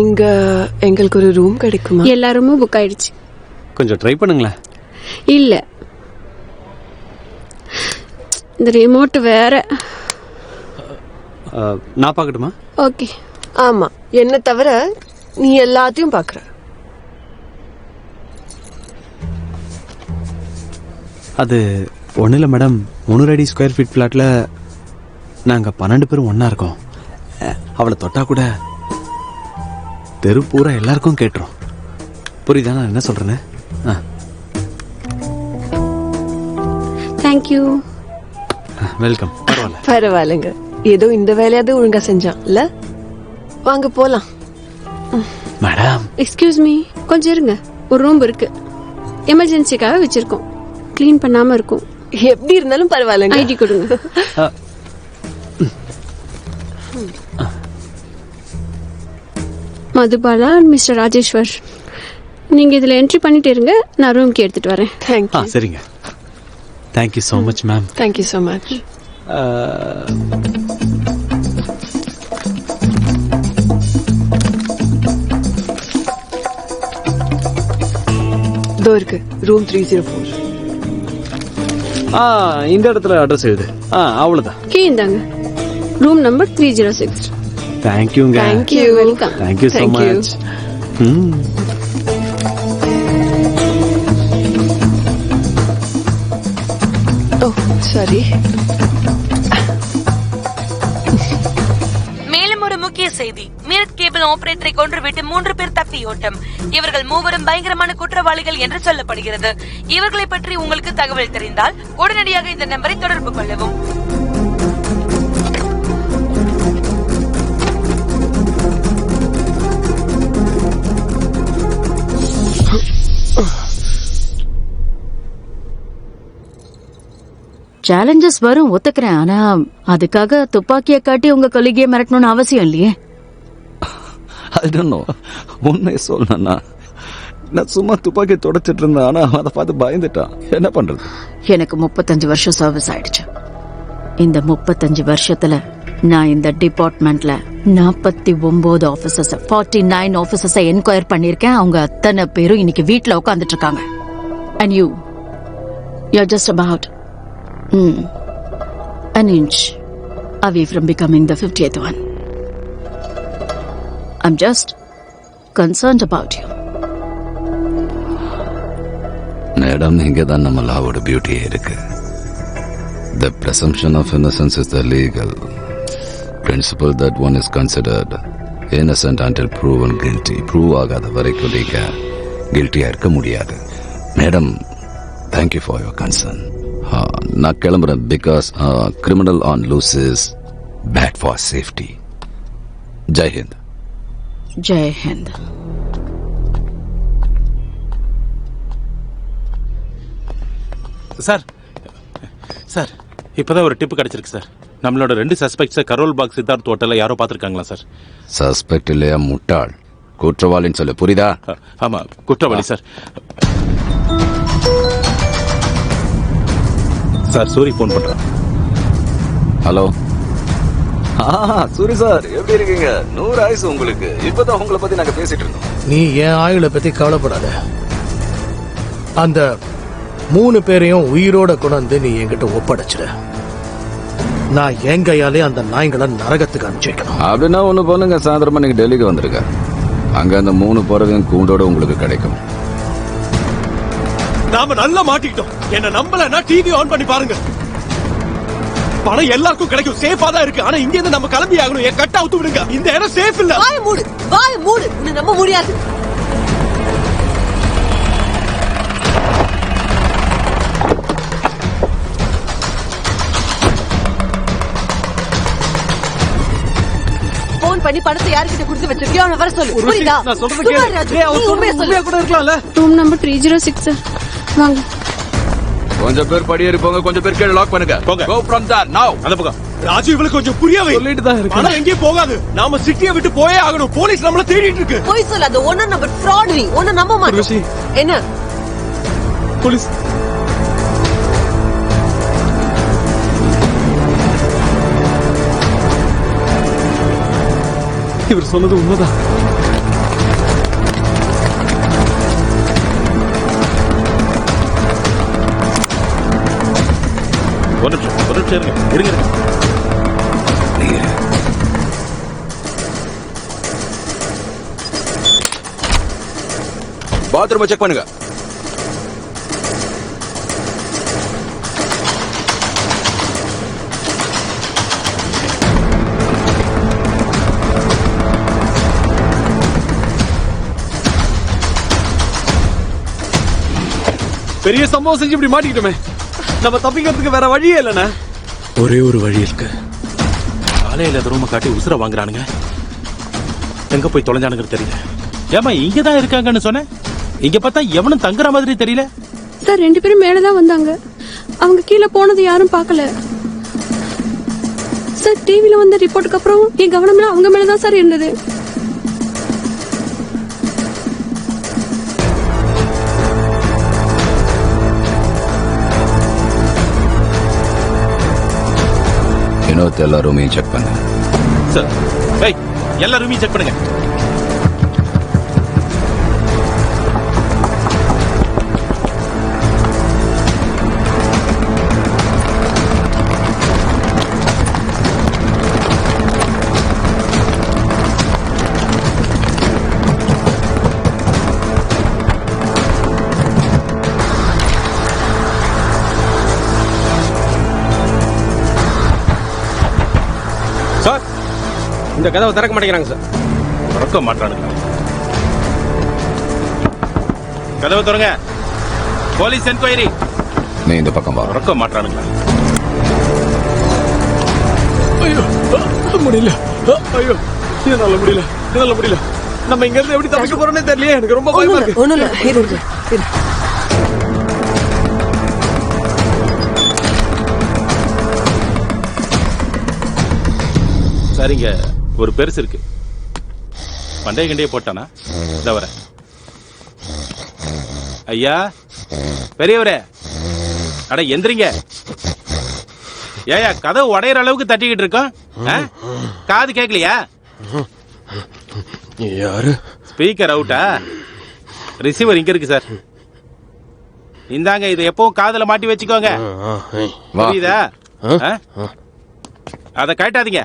இங்க எங்களுக்கு ஒரு ரூம் கிடைக்குமா? எல்லா ரூமும் புக் ஆயிடுச்சு. கொஞ்சம் ட்ரை பண்ணுங்களேன். இல்ல. இந்த ரிமோட் வேற. நான் பார்க்கட்டுமா? ஓகே ஆமா. என்ன தவிர நீ எல்லாத்தையும் பாக்குற அது ஒன்றும் இல்லை மேடம் முந்நூறு அடி ஸ்கொயர் ஃபீட் ஃப்ளாட்டில் நாங்கள் பன்னெண்டு பேரும் ஒன்றா இருக்கோம். அவளை தொட்டா கூட தெரு பூரா எல்லாருக்கும் கேட்டுரும். புரியுதா? நான் என்ன சொல்கிறேன்னு ஆ. தேங்க்யூ வெல்கம் பரவாயில்ல. பரவாயில்லைங்க. ஏதோ இந்த வேலையாவது ஒழுங்கா செஞ்சான். இல்ல? வாங்க போலாம். மேடம் எக்ஸ்கியூஸ் மீ கொஞ்சம் இருங்க. ஒரு ரூம் இருக்கு. எமர்ஜென்சிக்காக வச்சிருக்கோம். க்ளீன் பண்ணாம இருக்கும். எப்படி இருந்தாலும் பரவாயில்லைங்க. ஐடி கொடுங்க. மதுபாலா மிஸ்டர் ராஜேஸ்வர். நீங்க இதுல என்ட்ரி பண்ணிட்டு இருங்க நான் ரூம்க்கு எடுத்துட்டு வரேன். ஆ தேங்க்யூ சரிங்க. Thank you so much ma'am thank you so much இதோ இருக்கு ரூம் த்ரீ ஜீரோ ஃபோர் ஆ இந்த இடத்துல அட்ரஸ் எழுது. ஆ அவ்வளோதான் கீ இந்தாங்க. Room number three zero six தேங்க்யூங்க thank you welcome thank you so Thank you. Much ம் ஓ சாரி மேலும் ஒரு முக்கிய செய்தி. மீரட் கேபிள் ஆபரேட்டரை கொன்றுவிட்டு மூன்று பேர் தப்பியோட்டம் இவர்கள் மூவரும் பயங்கரமான குற்றவாளிகள் என்று சொல்லப்படுகிறது. இவர்களை பற்றி உங்களுக்கு தகவல் தெரிந்தால் உடனடியாக இந்த நம்பரை தொடர்பு கொள்ளவும். சேலஞ்சஸ் வரும் ஒத்துக்கிறேன். ஆனா அதுக்காக துப்பாக்கிய காட்டி உங்க கொலிகைய மிரட்டணும்னு அவசியம் இல்லையே? நோ உண்மையை சொல்லணும்னா நான் சும்மா துப்பாக்கி தொடச்சிட்டு இருந்தேன். ஆனா அதை பார்த்து பயந்துட்டான். என்ன பண்றது? எனக்கு முப்பத்தஞ்சு வருஷம் சர்வீஸ் ஆயிடுச்சு. இந்த முப்பத்தஞ்சு வருஷத்துல நான் இந்த டிபார்ட்மெண்ட்ல நாற்பத்தி ஒன்பது ஆபீசர்ஸ் ஃபார்ட்டி நைன் ஆபீசர்ஸை என்கொயர் பண்ணிருக்கேன் அவங்க அத்தனை பேரும் இன்னைக்கு வீட்ல உட்காந்துட்டு இருக்காங்க. And you you just about an inch away from becoming the 50th one. I'm just concerned about you. Madam இங்கே தான் நம்ம லாவோட பியூட்டியே இருக்கு the presumption of innocence is the legal principle that one is considered innocent until and guilty prove ஆகாத வரைக்கும் நீங்கள் கில்ட்டியாக இருக்க முடியாது madam thank you for your concern நான் கிளம்புறேன் because criminal on loose is bad for safety Jai Hind. Jai Hind. Sir sir இப்பதான் ஒரு டிப் கிடைச்சிருக்கு சார். நம்மளோட ரெண்டு சஸ்பெக்ட்ஸை கரோல் பாக் சித்தார்த் ஹோட்டல்ல யாரோ பார்த்திருக்காங்களா சார்? சஸ்பெக்ட் இல்லையா முட்டாள்? குற்றவாளின்னு சொல்லு புரியுதா? அ, ஆமா குற்றவாளி சார். சார் சூரி ஃபோன் பண்றேன். ஹலோ ஆ சூரி சார் எப்படி இருக்கீங்க? நூறு ஆயுசு உங்களுக்கு. இப்பதான் உங்களை பத்தி நாங்க பேசிட்டு இருந்தோம். நீ என் ஆயுளை பத்தி கவலைப்படாத. அந்த மூணு பேரையும் உயிரோட கொண்டாந்து நீ என்கிட்ட ஒப்படைச்சிட நான் என் கையாலே அந்த நாய்களை நரகத்துக்கு அனுப்பிச்சு வைக்கணும். அப்படின்னா ஒண்ணு பண்ணுங்க. சாயந்தரமா நீங்க டெல்லிக்கு வந்துருங்க. அங்க அந்த மூணு பிறகு கூண்டோட உங்களுக்கு கிடைக்கும். நாம நல்லா மாட்டிக்கிட்டோம். என்ன நம்பலன்னா டிவி ஆன் பண்ணி பாருங்க. பணம் எல்லாருக்கும் கிடைக்கும். சேஃபா தான் இருக்கு. ஆனா இங்க இருந்து நம்ம கிளம்பி ஆகணும். என் கட்ட அவுத்து விடுங்க. இந்த இடம் சேஃப் இல்ல. வாய மூடு. வாய மூடு. உன்னை நம்ப முடியாது. போன் பண்ணி பணத்தை யார்கிட்ட கொடுத்து வச்சிருக்கியோ அவனை வர சொல்லு. புரியுதா? நான் சொல்றது கேளு. டேய், அவன் நீ சொல்றது உண்மையை கூட இருக்கலாம்ல? Room number three zero six வாங்க. கொஞ்சம் பேர் படியேறி போங்க கொஞ்சம் பேர் கீழே லாக் பண்ணுங்க. போங்க. Go from there now. அந்த பக்கம். ராஜு இவளுக்கு கொஞ்சம் புரிய வை. சொல்லிட்டு தான் இருக்கேன். பணம் எங்கேயும் போகாது. நாம சிட்டியை விட்டு போயே ஆகணும். போலீஸ் நம்மள தேடிட்டு இருக்கு. போய் சொல்லு அந்த ஒன்னு நம்பர் ஃப்ராட் நீ ஒன்னு நம்ப. மாட்டேன் என்ன? போலீஸ். இவர் சொன்னது உண்மைதான். ஒரு நிமிஷம் ஒரு நிமிஷம் இருங்க இருங்க இருங்க. நீ இரு. பாத்ரூம் செக் பண்ணுங்க பெரிய சம்பவம் செஞ்சு இப்படி மாட்டிக்கிட்டோமே நம்ம தப்பிக்கிறதுக்கு வேற வழியே இல்லைண்ணே. ஒரே ஒரு வழி இருக்கு. காலையில ரூம காட்டி உசுர வாங்குறானுங்க. எங்க போய் தொலைஞ்சானுங்க தெரியல. ஏமா இங்க தான் இருக்காங்கன்னு சொன்னேன். இங்க பார்த்தா எவனும் தங்குற மாதிரி தெரியல. சார் ரெண்டு பேரும் மேலே தான் வந்தாங்க. அவங்க கீழே போனது யாரும் பார்க்கல. சார் டிவில வந்த ரிப்போர்ட்டுக்கு அப்புறம் என் கவனம்லாம் அவங்க மேல தான் சார் இருந்தது. வினோத் எல்லா ரூமையும் செக் பண்ணு சார் எல்லா ரூமையும் செக் பண்ணுங்க இந்த கதவை திறக்க மாட்டேங்கிறாங்க சார். திறக்க மாட்டானுங்க. கதவை திறங்க. போலீஸ் என்கொயரி நீ இந்த பக்கம் வா. திறக்க மாட்டானுங்களா ஐயோ முடியல. ஐயோ என்னால முடியல என்னால முடியல. நம்ம இங்க இருந்து எப்படி தப்பிக்க போறோம்னே தெரியல எனக்கு ரொம்ப பயமா இருக்கு. ஒண்ணும் இல்ல இரு இரு, இரு. சரிங்க. ஒரு பெருசு இருக்கு. பண்டைய கண்டைய போட்டானா? இத வர ஐயா பெரியவரே அட எந்திரிங்க. ஏயா கதவு உடையிற அளவுக்கு தட்டிக்கிட்டு இருக்கோம்? காது கேட்கலையா யாரு? ஸ்பீக்கர் அவுட்டா ரிசீவர் இங்க இருக்கு சார் இந்தாங்க இது எப்பவும் காதுல மாட்டி வச்சுக்கோங்க. புரியுதா? அத கட்டாதீங்க